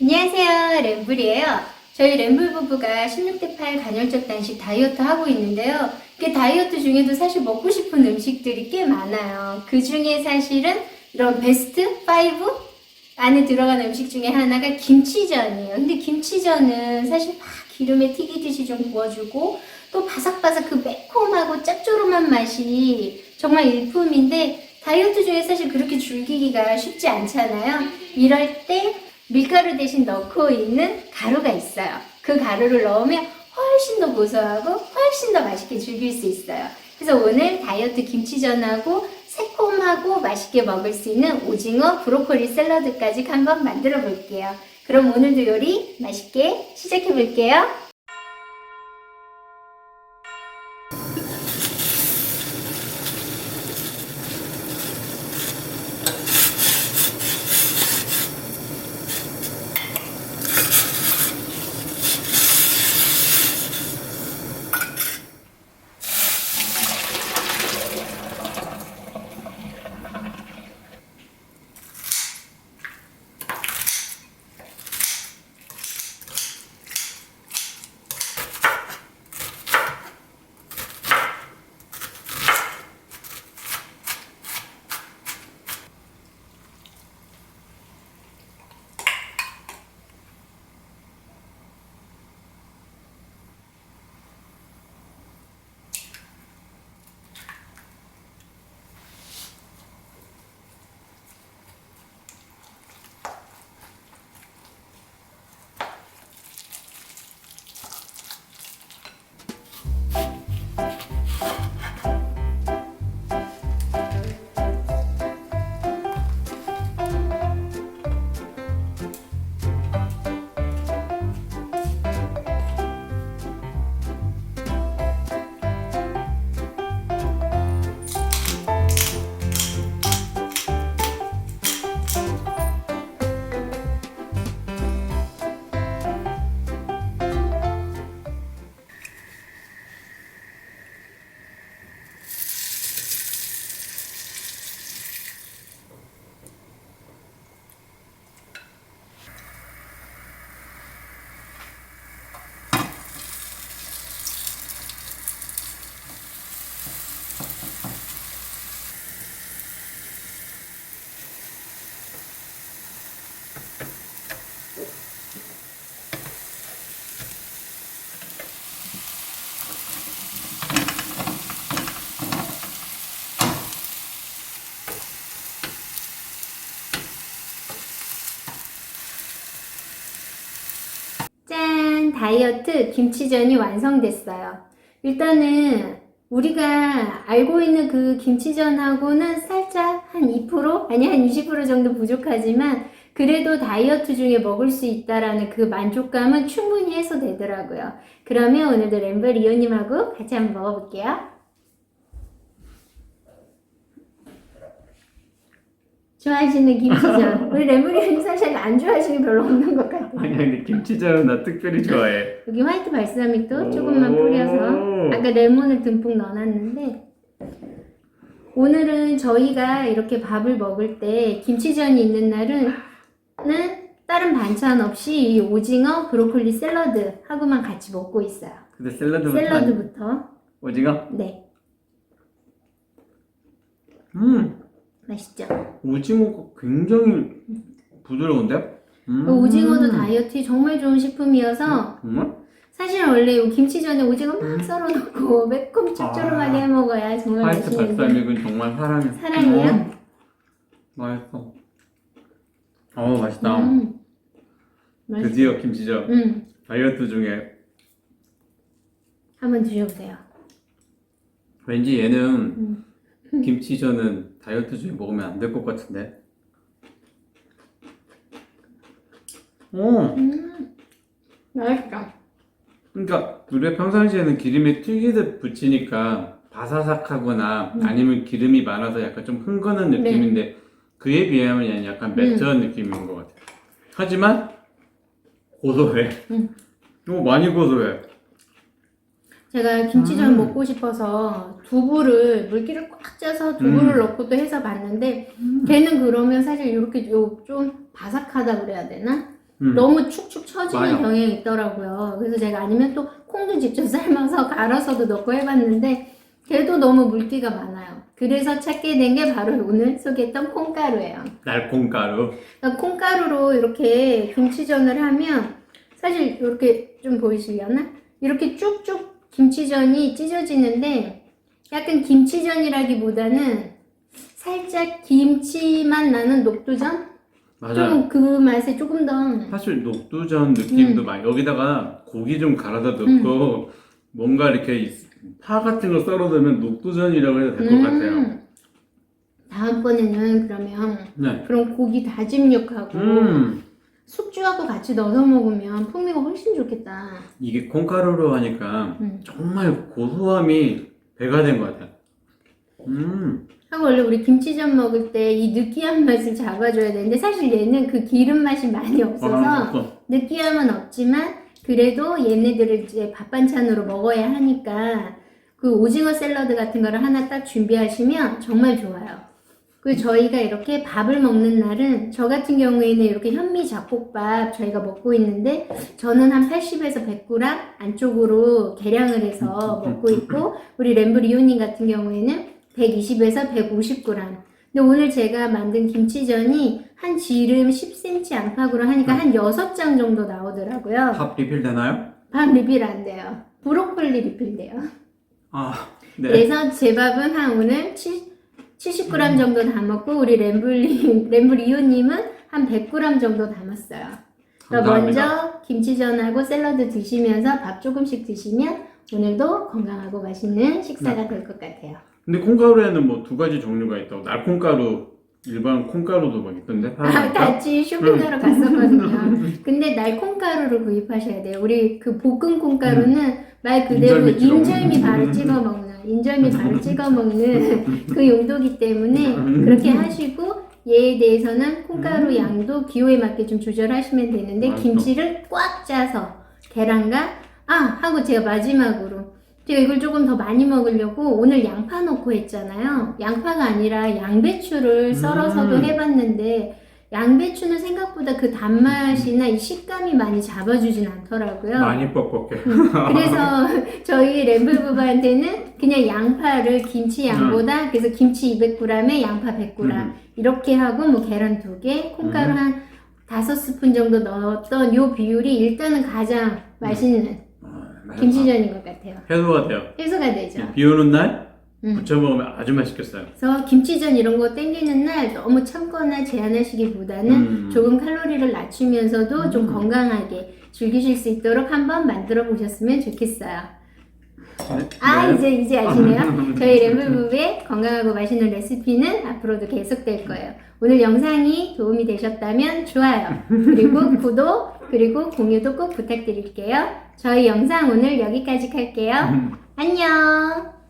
안녕하세요. 램블이에요. 저희 램블 부부가 16대8 간헐적 단식 다이어트 하고 있는데요. 그 다이어트 중에도 사실 먹고 싶은 음식들이 꽤 많아요. 그 중에 사실은 이런 베스트 5 안에 들어간 음식 중에 하나가 김치전이에요. 근데 김치전은 사실 막 기름에 튀기듯이 좀 구워주고 또 바삭바삭 그 매콤하고 짭조름한 맛이 정말 일품인데 다이어트 중에 사실 그렇게 줄이기가 쉽지 않잖아요. 이럴 때 밀가루 대신 넣고 있는 가루가 있어요. 그 가루를 넣으면 훨씬 더 고소하고 훨씬 더 맛있게 즐길 수 있어요. 그래서 오늘 다이어트 김치전하고 새콤하고 맛있게 먹을 수 있는 오징어 브로콜리 샐러드까지 한번 만들어 볼게요. 그럼 오늘도 요리 맛있게 시작해 볼게요. 다이어트 김치전이 완성됐어요. 일단은 우리가 알고 있는 그 김치전하고는 살짝 한 2% 아니 한 20% 정도 부족하지만 그래도 다이어트 중에 먹을 수 있다라는 그 만족감은 충분히 해소되더라고요. 그러면 오늘도 램블 이호님하고 같이 한번 먹어볼게요. 좋아하시는 김치전. 우리 이호님 사실 안 좋아하시는 게 별로 없는 것 같아요. 아니 근데 김치전은 나 특별히 좋아해. 여기 화이트 발사믹도 조금만 오. 뿌려서 아까 레몬을 듬뿍 넣어놨는데 오늘은 저희가 이렇게 밥을 먹을 때 김치전이 있는 날은 는 다른 반찬 없이 이 오징어 브로콜리 샐러드 하고만 같이 먹고 있어요. 근데 샐러드부터 샐러드부터 오징어? 네 음 맛있죠. 오징어가 굉장히 부드러운데? 음. 그 오징어도 다이어트에 정말 좋은 식품이어서 정말? 사실 원래 이 김치전에 오징어 막 썰어놓고 매콤 짭조름하게 아. 해 먹어야 정말 화이트 맛있는데 발사믹은 정말 사랑해. 사랑해요? 음. 맛있어. 어 맛있다. 음. 맛있- 드디어 김치전 음, 다이어트 중에 한번 드셔보세요. 왠지 얘는 음. 김치전은 다이어트 중에 먹으면 안 될 것 같은데. 어, 음, 맛있다. 그러니까 우리가 평상시에는 기름에 튀기듯 부치니까 바사삭하거나 음. 아니면 기름이 많아서 약간 좀 흥건한 네. 느낌인데 그에 비하면 얘는 약간 매트한 음. 느낌인 것 같아. 하지만 고소해. 음. 어, 많이 고소해. 제가 김치전 음. 먹고 싶어서 두부를 물기를 꽉 짜서 두부를 음. 넣고 또 해서 봤는데 걔는 그러면 사실 이렇게 요- 좀 바삭하다 그래야 되나? 음. 너무 축축 처지는 맞아. 경향이 있더라고요. 그래서 제가 아니면 또 콩도 직접 삶아서 갈아서도 넣고 해봤는데 걔도 너무 물기가 많아요. 그래서 찾게 된 게 바로 오늘 소개했던 콩가루예요. 날콩가루. 그러니까 콩가루로 이렇게 김치전을 하면 사실 이렇게 좀 보이시려나? 이렇게 쭉쭉 김치전이 찢어지는데 약간 김치전이라기보다는 살짝 김치만 나는 녹두전? 맞아. 좀그 맛에 조금 더 사실 녹두전 느낌도 음. 많이 여기다가 고기 좀 갈아다 넣고 뭔가 이렇게 이- 파 같은 거 썰어 넣으면 녹두전이라고 해도 될 것 같아요. 음. 다음번에는 그러면 네. 그런 고기 다짐 육하고 음. 숙주하고 같이 넣어서 먹으면 풍미가 훨씬 좋겠다. 이게 콩가루로 하니까 음. 정말 고소함이 배가 된 것 같아요. 음. 하고 원래 우리 김치전 먹을 때 이 느끼한 맛을 잡아줘야 되는데 사실 얘는 그 기름 맛이 많이 없어서 아, 없어. 느끼함은 없지만 그래도 얘네들을 이제 밥 반찬으로 먹어야 하니까 그 오징어 샐러드 같은 거를 하나 딱 준비하시면 정말 좋아요. 그 저희가 이렇게 밥을 먹는 날은 저 같은 경우에는 이렇게 현미 잡곡밥 저희가 먹고 있는데 저는 한 80에서 100g 안쪽으로 계량을 해서 먹고 있고 우리 램브 리오님 같은 경우에는 120에서 150g. 근데 오늘 제가 만든 김치전이 한 지름 10cm 안팎으로 하니까 한 6장 정도 나오더라고요. 밥 리필 되나요? 밥 리필 안 돼요. 브로콜리 리필 돼요. 아, 네. 그래서 제 밥은 한 오늘 70g 정도 담았고 우리 램블리 램블리오님은 한 100g 정도 담았어요. 감사합니다. 먼저 김치전하고 샐러드 드시면서 밥 조금씩 드시면 오늘도 건강하고 맛있는 식사가 될것 같아요. 근데 콩가루에는 뭐 두 가지 종류가 있다고 날콩가루, 일반 콩가루도 막 있던데. 아? 같이 쇼핑하러 갔었거든요. 근데 날 콩가루를 구입하셔야 돼요. 우리 그 볶은 콩가루는 말 그대로. 인절미 바로 찍어 먹는, 인절미 바로 찍어 먹는 그 용도기 때문에 그렇게 하시고 얘에 대해서는 콩가루 음. 양도 기호에 맞게 좀 조절하시면 되는데. 김치를 꽉 짜서 계란과 아 하고 제가 마지막으로 제가 이걸 조금 더 많이 먹으려고 오늘 양파 넣고 했잖아요. 양파가 아니라 양배추를 썰어서도 음. 해봤는데 양배추는 생각보다 그 단맛이나 이 식감이 많이 잡아주진 않더라고요. 많이 뻑뻑해. 그래서 저희 램블부부한테는 그냥 양파를 김치 양보다 그래서 김치 200g에 양파 100g 음. 이렇게 하고 뭐 계란 2개, 콩가루 음. 한 다섯 스푼 정도 넣었던 요 비율이 일단은 가장 맛있는 아, 맞아. 김치전인 것 같아요. 해소가 돼요. 해소가 되죠. 비 오는 날 음. 부쳐 먹으면 아주 맛있겠어요. 그래서 김치전 이런 거 땡기는 날 너무 참거나 제한하시기보다는 음. 조금 칼로리를 낮추면서도 좀 음. 건강하게 즐기실 수 있도록 한번 만들어 보셨으면 좋겠어요. 네. 아 네. 이제 이제 아시네요. 저희 램블부부의 건강하고 맛있는 레시피는 앞으로도 계속될 거예요. 오늘 영상이 도움이 되셨다면 좋아요. 그리고 구독 그리고 공유도 꼭 부탁드릴게요. 저희 영상 오늘 여기까지 할게요. 안녕.